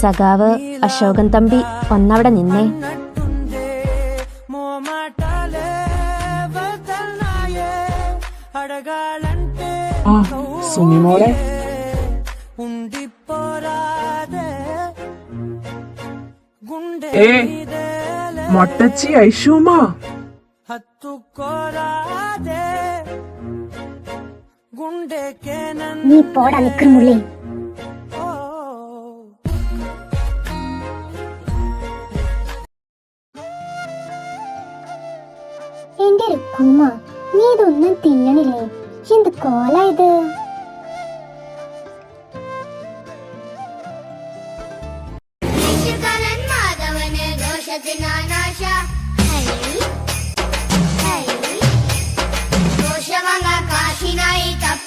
സഖാവ് അശോകൻ തമ്പി ഒന്നവിടെ നിന്നേ. സുനിമോളെ. ഏ മൊട്ടച്ചി ഐഷൂമാ. ഹത്തു നീ പോടാ നിക്കറുമുള്ളി എന്റെ രുക്കുമ്മ നീ ഇതൊന്നും തിന്നണില്ലേ? എന്ത് കോല ഇത്? വിശുദ്ധനൻ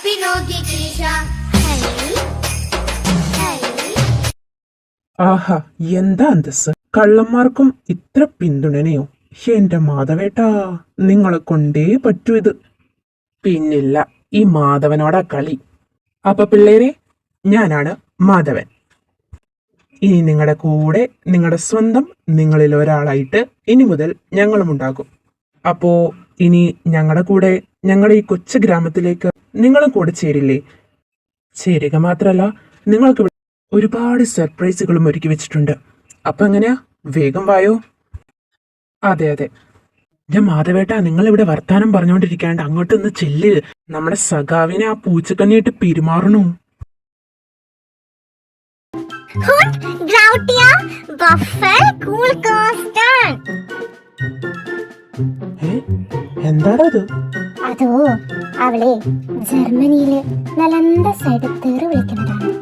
കീശ ആഹാ എന്താ അന്തസ് കള്ളന്മാർക്കും ഇത്ര പിന്തുണനയോ? എന്റെ മാധവേട്ടാ നിങ്ങളെ കൊണ്ടേ പറ്റൂ ഇത്. പിന്നില്ല ഈ മാധവനോടാ കളി. അപ്പൊ പിള്ളേരെ ഞാനാണ് മാധവൻ. ഇനി നിങ്ങളുടെ കൂടെ നിങ്ങളുടെ സ്വന്തം നിങ്ങളിൽ ഒരാളായിട്ട് ഇനി മുതൽ ഞങ്ങളും ഉണ്ടാകും അപ്പോ ഇനി ഞങ്ങളുടെ കൂടെ ഞങ്ങളുടെ ഈ കൊച്ചു ഗ്രാമത്തിലേക്ക് നിങ്ങളും കൂടെ ചേരില്ലേ? ചേരുക മാത്രല്ല നിങ്ങൾക്ക് ഇവിടെ ഒരുപാട് സർപ്രൈസുകളും ഒരുക്കി വെച്ചിട്ടുണ്ട്. അപ്പൊ എങ്ങനെയാ? വേഗം വായോ? അതെ അതെ. ഞാൻ മാധവേട്ട നിങ്ങൾ ഇവിടെ വർത്താനം പറഞ്ഞുകൊണ്ടിരിക്കാണ്ട് അങ്ങോട്ടൊന്ന് ചെല്ല്. നമ്മുടെ സഖാവിനെ ആ പൂച്ചക്കണ്ണിയിട്ട് പെരുമാറണു. എന്താടാ അത് അതോ അവളെ ജർമ്മനിയിലെ നല്ല സൈഡ് തെറി വിളിക്കുന്നതാണ്.